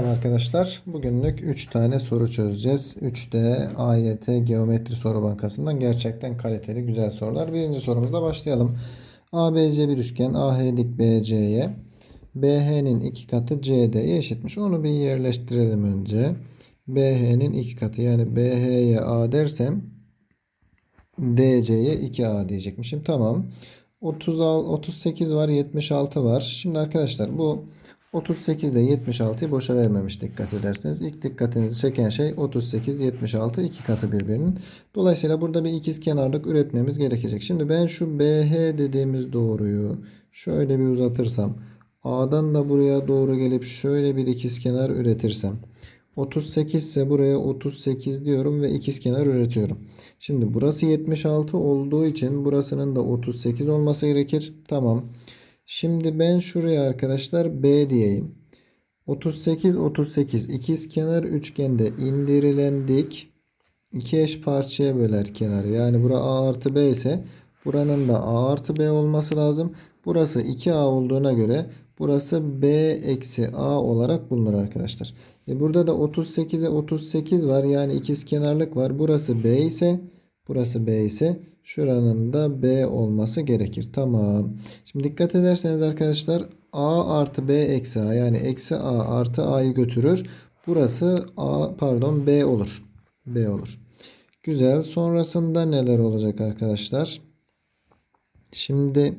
Merhaba arkadaşlar. Bugünlük 3 tane soru çözeceğiz. 3D AYT Geometri Soru Bankası'ndan gerçekten kaliteli güzel sorular. Birinci sorumuzla başlayalım. ABC bir üçgen AH dik BC'ye BH'nin iki katı CD'ye eşitmiş. Onu bir yerleştirelim önce. BH'nin iki katı yani BH'ye A dersem DC'ye 2A diyecekmişim. Tamam. 36, 38 var 76 var. Şimdi arkadaşlar bu 38 ile 76'yı boşa vermemiş dikkat ederseniz. İlk dikkatinizi çeken şey 38, 76 iki katı birbirinin. Dolayısıyla burada bir ikiz kenarlık üretmemiz gerekecek. Şimdi ben şu BH dediğimiz doğruyu şöyle bir uzatırsam A'dan da buraya doğru gelip şöyle bir ikiz kenar üretirsem 38 ise buraya 38 diyorum ve ikiz kenar üretiyorum. Şimdi burası 76 olduğu için burasının da 38 olması gerekir. Tamam. Şimdi ben şuraya arkadaşlar B diyeyim. 38 38 ikiz kenar üçgende indirilen dik iki eş parçaya böler kenarı. Yani bura A artı B ise buranın da A artı B olması lazım. Burası 2A olduğuna göre burası B eksi A olarak bulunur arkadaşlar. E burada da 38'e 38 var. Yani ikiz kenarlık var. Burası B ise burası B ise şuranın da B olması gerekir. Tamam. Şimdi dikkat ederseniz arkadaşlar A artı B eksi A yani eksi A artı A'yı götürür. Burası A pardon B olur. B olur. Güzel. Sonrasında neler olacak arkadaşlar? Şimdi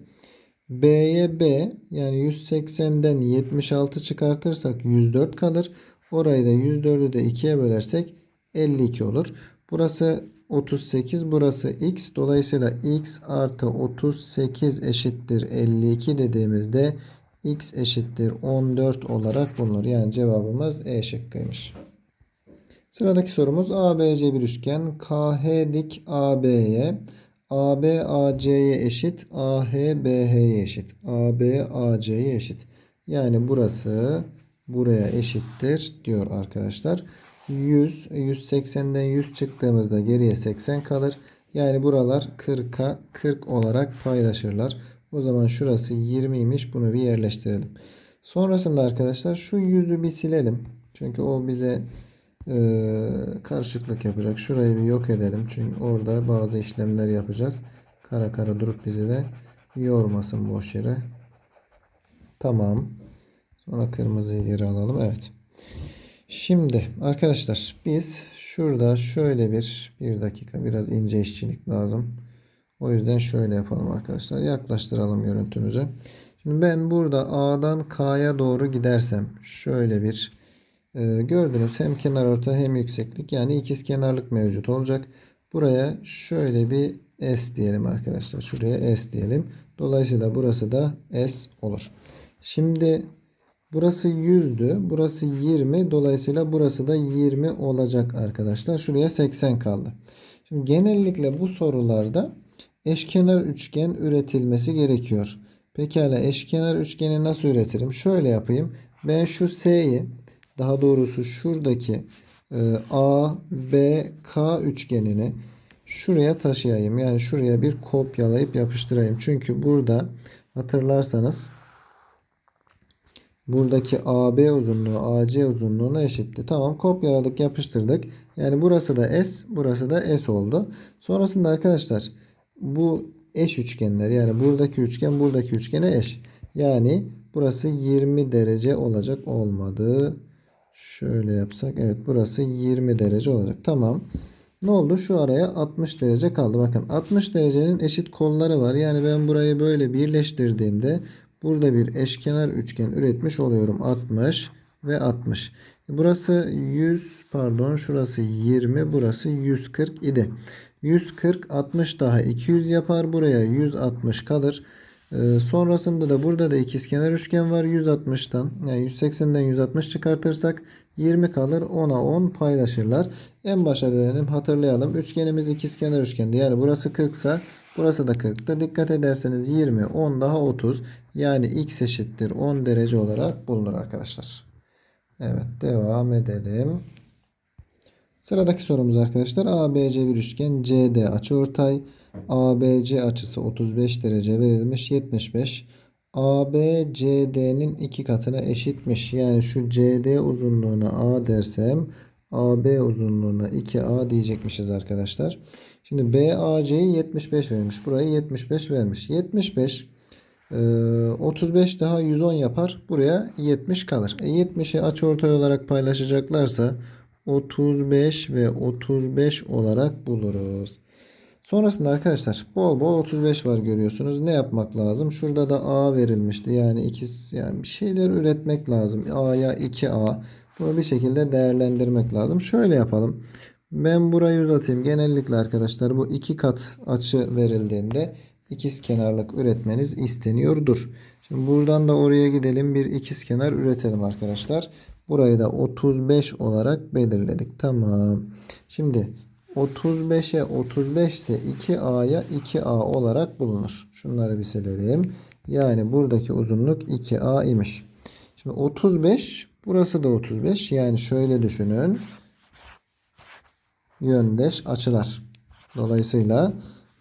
B'ye B yani 180'den 76 çıkartırsak 104 kalır. Orayı da 104'ü de 2'ye bölersek 52 olur. Burası 38 burası x. Dolayısıyla x artı 38 eşittir 52 dediğimizde x eşittir 14 olarak bulunur. Yani cevabımız E şıkkıymış. Sıradaki sorumuz ABC bir üçgen KH dik AB'ye AB AC'ye eşit AH BH'ye eşit AB AC'ye eşit. Yani burası buraya eşittir diyor arkadaşlar. 100 180'den 100 çıktığımızda geriye 80 kalır. Yani buralar 40'a 40 olarak paylaşırlar. O zaman şurası 20'ymiş. Bunu bir yerleştirelim. Sonrasında arkadaşlar şu yüzü bir silelim. Çünkü o bize e, karışıklık yapacak. Şurayı bir yok edelim. Çünkü orada bazı işlemler yapacağız. Kara kara durup bizi de yormasın boş yere. Tamam. Sonra kırmızıyı geri alalım. Evet. Şimdi arkadaşlar biz şurada şöyle bir bir dakika biraz ince işçilik lazım. O yüzden şöyle yapalım arkadaşlar. Yaklaştıralım görüntümüzü. Şimdi ben burada A'dan K'ya doğru gidersem şöyle bir e, gördünüz hem kenar orta hem yükseklik yani ikiz kenarlık mevcut olacak. Buraya şöyle bir S diyelim arkadaşlar. Şuraya S diyelim. Dolayısıyla burası da S olur. Şimdi Burası 100'dü. Burası 20. Dolayısıyla burası da 20 olacak arkadaşlar. Şuraya 80 kaldı. Şimdi genellikle bu sorularda eşkenar üçgen üretilmesi gerekiyor. Pekala eşkenar üçgeni nasıl üretirim? Şöyle yapayım. Ben şu S'yi daha doğrusu şuradaki e, A, B, K üçgenini şuraya taşıyayım. Yani şuraya bir kopyalayıp yapıştırayım. Çünkü burada hatırlarsanız buradaki AB uzunluğu AC uzunluğuna eşitti. Tamam kopyaladık yapıştırdık. Yani burası da S burası da S oldu. Sonrasında arkadaşlar bu eş üçgenler yani buradaki üçgen buradaki üçgene eş. Yani burası 20 derece olacak olmadı. Şöyle yapsak evet burası 20 derece olacak. Tamam. Ne oldu? Şu araya 60 derece kaldı. Bakın 60 derecenin eşit kolları var. Yani ben burayı böyle birleştirdiğimde Burada bir eşkenar üçgen üretmiş oluyorum. 60 ve 60. Burası 100 pardon şurası 20 burası 140 idi. 140 60 daha 200 yapar. Buraya 160 kalır. Ee, sonrasında da burada da ikizkenar üçgen var. 160'tan yani 180'den 160 çıkartırsak 20 kalır. 10'a 10 paylaşırlar. En başa dönelim hatırlayalım. Üçgenimiz ikizkenar üçgendi. Yani burası 40 ise burası da 40'ta. Dikkat ederseniz 20 10 daha 30. Yani x eşittir 10 derece olarak bulunur arkadaşlar. Evet devam edelim. Sıradaki sorumuz arkadaşlar ABC bir üçgen CD açıortay ABC açısı 35 derece verilmiş 75 ABCD'nin iki katına eşitmiş. Yani şu CD uzunluğuna A dersem AB uzunluğuna 2A diyecekmişiz arkadaşlar. Şimdi BAC'yi 75 vermiş. Burayı 75 vermiş. 75 e, 35 daha 110 yapar. Buraya 70 kalır. E 70'i açıortay olarak paylaşacaklarsa 35 ve 35 olarak buluruz. Sonrasında arkadaşlar bol bol 35 var görüyorsunuz. Ne yapmak lazım? Şurada da A verilmişti. Yani ikisi yani bir şeyler üretmek lazım. A'ya 2A. Bunu bir şekilde değerlendirmek lazım. Şöyle yapalım. Ben burayı uzatayım. Genellikle arkadaşlar bu iki kat açı verildiğinde ikiz kenarlık üretmeniz isteniyordur. Şimdi buradan da oraya gidelim. Bir ikiz kenar üretelim arkadaşlar. Burayı da 35 olarak belirledik. Tamam. Şimdi 35'e 35 ise 2A'ya 2A olarak bulunur. Şunları bir silelim. Yani buradaki uzunluk 2A imiş. Şimdi 35 burası da 35. Yani şöyle düşünün. Yöndeş açılar. Dolayısıyla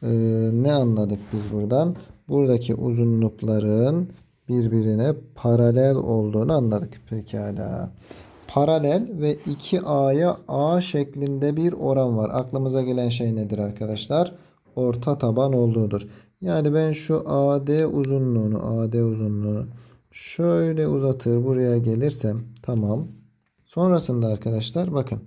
e, ne anladık biz buradan? Buradaki uzunlukların birbirine paralel olduğunu anladık. Pekala paralel ve 2A'ya A şeklinde bir oran var. Aklımıza gelen şey nedir arkadaşlar? Orta taban olduğudur. Yani ben şu AD uzunluğunu, AD uzunluğunu şöyle uzatır buraya gelirsem tamam. Sonrasında arkadaşlar bakın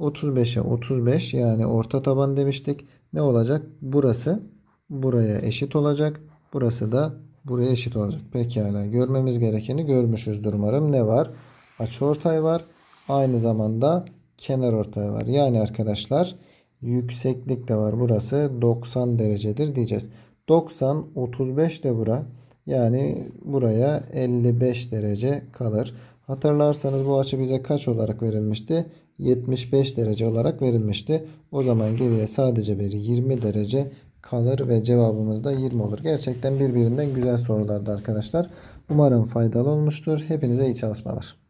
35'e 35 yani orta taban demiştik. Ne olacak? Burası buraya eşit olacak. Burası da buraya eşit olacak. Pekala görmemiz gerekeni görmüşüzdür umarım. Ne var? Açıortay var. Aynı zamanda kenar ortay var. Yani arkadaşlar yükseklik de var. Burası 90 derecedir diyeceğiz. 90 35 de bura. Yani buraya 55 derece kalır. Hatırlarsanız bu açı bize kaç olarak verilmişti? 75 derece olarak verilmişti. O zaman geriye sadece bir 20 derece kalır ve cevabımız da 20 olur. Gerçekten birbirinden güzel sorulardı arkadaşlar. Umarım faydalı olmuştur. Hepinize iyi çalışmalar.